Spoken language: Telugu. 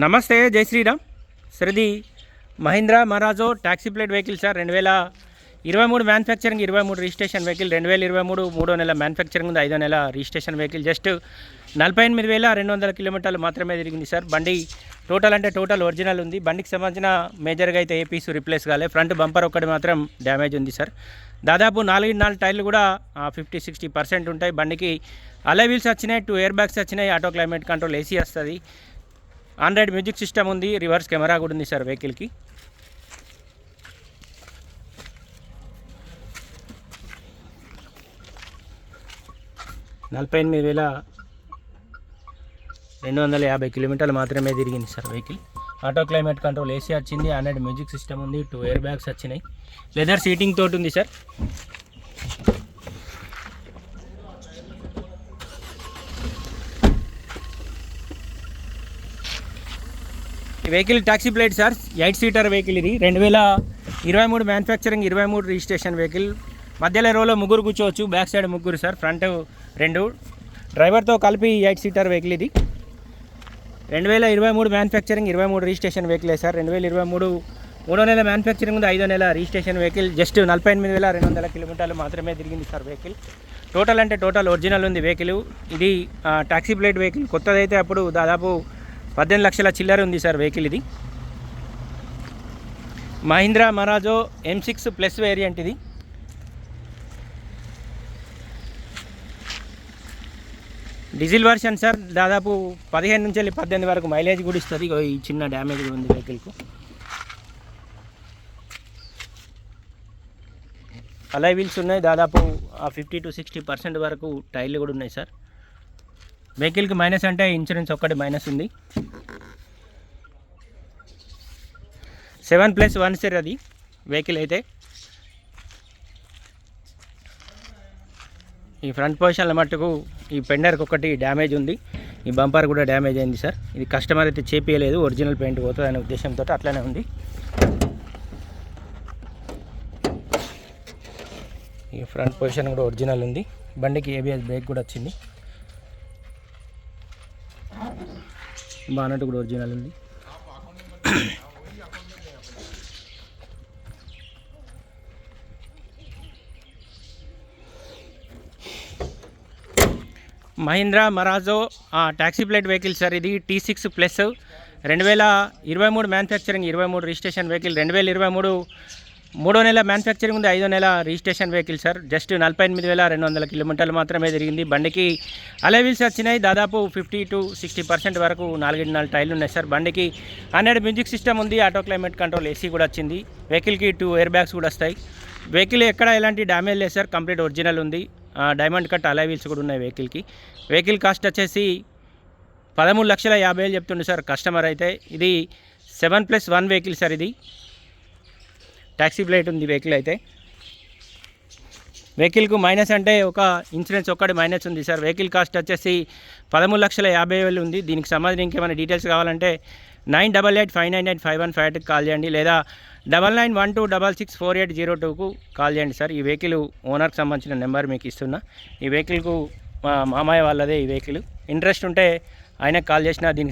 నమస్తే జై Sriram. సరిది Mahindra Marazzo taxi plate vehicle sir. రెండు వేల ఇరవై మూడు మ్యానుఫ్యాక్చరింగ్ ఇరవై మూడు రిజిస్ట్రేషన్ వెహికల్ రెండు వేల ఇరవై మూడు మూడో నెల మ్యానుఫ్యాక్చరింగ్ ఉంది ఐదో నెల రిజిస్ట్రేషన్ వెహికల్ జస్ట్ నలభై ఎనిమిది వేల రెండు వందల కిలోమీటర్లు మాత్రమే తిరిగింది సార్. బండి టోటల్ అంటే టోటల్ ఒరిజినల్ ఉంది. బండికి సంబంధించిన మేజర్గా అయితే ఏ పీస్ రిప్లేస్ కాలే. ఫ్రంట్ బంపర్ ఒక్కటి మాత్రం డ్యామేజ్ ఉంది సార్. దాదాపు నాలుగు నాలుగు టైర్లు కూడా ఫిఫ్టీ సిక్స్టీ పర్సెంట్ ఉంటాయి. బండికి అలై వీల్స్ వచ్చినాయి టూ ఎయిర్ బ్యాగ్స్ వచ్చినాయి ఆటో క్లైమేట్ కంట్రోల్ ఏసీ వస్తుంది. ఆండ్రాయిడ్ మ్యూజిక్ సిస్టమ్ ఉంది రివర్స్ కెమెరా కూడా ఉంది సార్ వెహికల్కి. నలభై ఎనిమిది వేల రెండు వందల యాభై కిలోమీటర్లు మాత్రమే తిరిగింది sir vehicle. Auto climate control AC వచ్చింది ఆండ్రాయిడ్ మ్యూజిక్ సిస్టమ్ ఉంది టూ ఎయిర్ బ్యాగ్స్ వచ్చినాయి. లెదర్ సీటింగ్ తోటి ఉంది sir. Vehicle taxi plate sir eight seater vehicle ఇది. రెండు వేల ఇరవై మూడు మ్యానుఫ్యాక్చరింగ్ ఇరవై మూడు రిజిస్ట్రేషన్ వెహికల్ మధ్యలో రోలో ముగ్గురు కూర్చోవచ్చు బ్యాక్ సైడ్ ముగ్గురు సార్ ఫ్రంట్ రెండు. డ్రైవర్తో కలిపి ఎయిట్ సీటర్ వెహికల్ ఇది. రెండు వేల ఇరవై మూడు మ్యానుఫ్యాక్చరింగ్ ఇరవై మూడు రిజిస్ట్రేషన్ వెహికలే సార్. రెండు వేల ఇరవై మూడు మూడో నెల మ్యానుఫ్యాక్చరింగ్ ఉంది ఐదో నెల రిజిస్ట్రేషన్ వెహికల్ జస్ట్ నలభై ఎనిమిది వేల రెండు వందల కిలోమీటర్లు మాత్రమే తిరిగింది సార్ వెహికల్ టోటల్ అంటే టోటల్ ఒరిజినల్ ఉంది వెహికల్ ఇది టాక్సీ ప్లేట్ వెహికల్ కొత్తదైతే అప్పుడు దాదాపు పద్దెనిమిది లక్షల చిల్లర ఉంది సార్ వెహికల్ ఇది. Mahindra Marazzo M six plus variant ఇది. డీజిల్ వర్షన్ సార్ దాదాపు పదిహేను నుంచి వెళ్ళి పద్దెనిమిది వరకు మైలేజ్ కూడా ఇస్తుంది. ఈ చిన్న డ్యామేజ్ ఉంది వెహికల్కు. అలై వీల్స్ ఉన్నాయి. దాదాపు ఫిఫ్టీ టు సిక్స్టీ పర్సెంట్ వరకు టైర్లు కూడా ఉన్నాయి సార్. వెహికల్కి మైనస్ అంటే ఇన్సూరెన్స్ ఒక్కటి మైనస్ ఉంది. సెవెన్ ప్లస్ వన్ సార్ అది వెహికల్ అయితే. ఈ ఫ్రంట్ పొజిషన్ల మట్టుకు ఈ పెండర్కి ఒకటి డ్యామేజ్ ఉంది. ఈ బంపర్ కూడా డ్యామేజ్ అయింది సార్. ఇది కస్టమర్ అయితే చేపియలేదు. ఒరిజినల్ పెయింట్ పోతుంది అనే ఉద్దేశంతో అట్లనే ఉంది. ఈ ఫ్రంట్ పొజిషన్ కూడా ఒరిజినల్ ఉంది. బండికి ఏబిఎస్ బ్రేక్ కూడా వచ్చింది. బానట్ కూడా ఒరిజినల్ ఉంది. Mahindra Marazzo taxi plate vehicle sir ఇది టీ సిక్స్ ప్లస్ రెండు వేల ఇరవై మూడు మ్యానుఫ్యాక్చరింగ్ ఇరవై మూడు రిజిస్ట్రేషన్ వెహికల్ రెండు వేల ఇరవై మూడు మూడో నెల మ్యానుఫ్యాక్చరింగ్ ఉంది ఐదో నెల రిజిస్ట్రేషన్ వెహికల్ సార్ జస్ట్ నలభై ఎనిమిది వేల రెండు వందల కిలోమీటర్లు మాత్రమే తిరిగింది. బండికి అలైవిల్స్ వచ్చినాయి దాదాపు ఫిఫ్టీ టు సిక్స్టీ పర్సెంట్ వరకు నాలుగైదు నాలుగు టైర్లు ఉన్నాయి సార్ బండికి హండ్రెడ్ మ్యూజిక్ సిస్టమ్ ఉంది ఆటో క్లైమేట్ కంట్రోల్ ఏసీ కూడా వచ్చింది. వెహికల్కి టూ ఎయిర్ బ్యాగ్స్ కూడా వస్తాయి. వెహికల్ ఎక్కడ ఎలాంటి డ్యామేజ్ లేదు సార్ కంప్లీట్ ఒరిజినల్ ఉంది. డైమండ్ కట్ అలైవీల్స్ కూడా ఉన్నాయి వెహికల్కి వెహికల్ కాస్ట్ వచ్చేసి పదమూడు లక్షల యాభై వేలు చెప్తుండే సార్ కస్టమర్ అయితే ఇది seven plus one vehicle sir ఇది. ట్యాక్సీ ప్లేట్ ఉంది వెహికల్ అయితే. వెహికల్కు మైనస్ అంటే ఒక ఇన్సూరెన్స్ ఒక్కటి మైనస్ ఉంది సార్. వెహికల్ కాస్ట్ వచ్చేసి పదమూడు లక్షల యాభై వేలు ఉంది. దీనికి సంబంధించి ఇంకేమైనా డీటెయిల్స్ కావాలంటే nine double eight five nine eight five one five ఎయిట్కి కాల్ చేయండి. లేదా double nine one two double six four eight zero టూకు call చేయండి సార్. ఈ వెహికల్ ఓనర్కి సంబంధించిన నెంబర్ మీకు ఇస్తున్నా. ఈ వెహికల్కు మా మామయ్య వాళ్ళదే ఈ వెహికల్. ఇంట్రెస్ట్ ఉంటే ఆయనకు కాల్ చేసినా దీనికి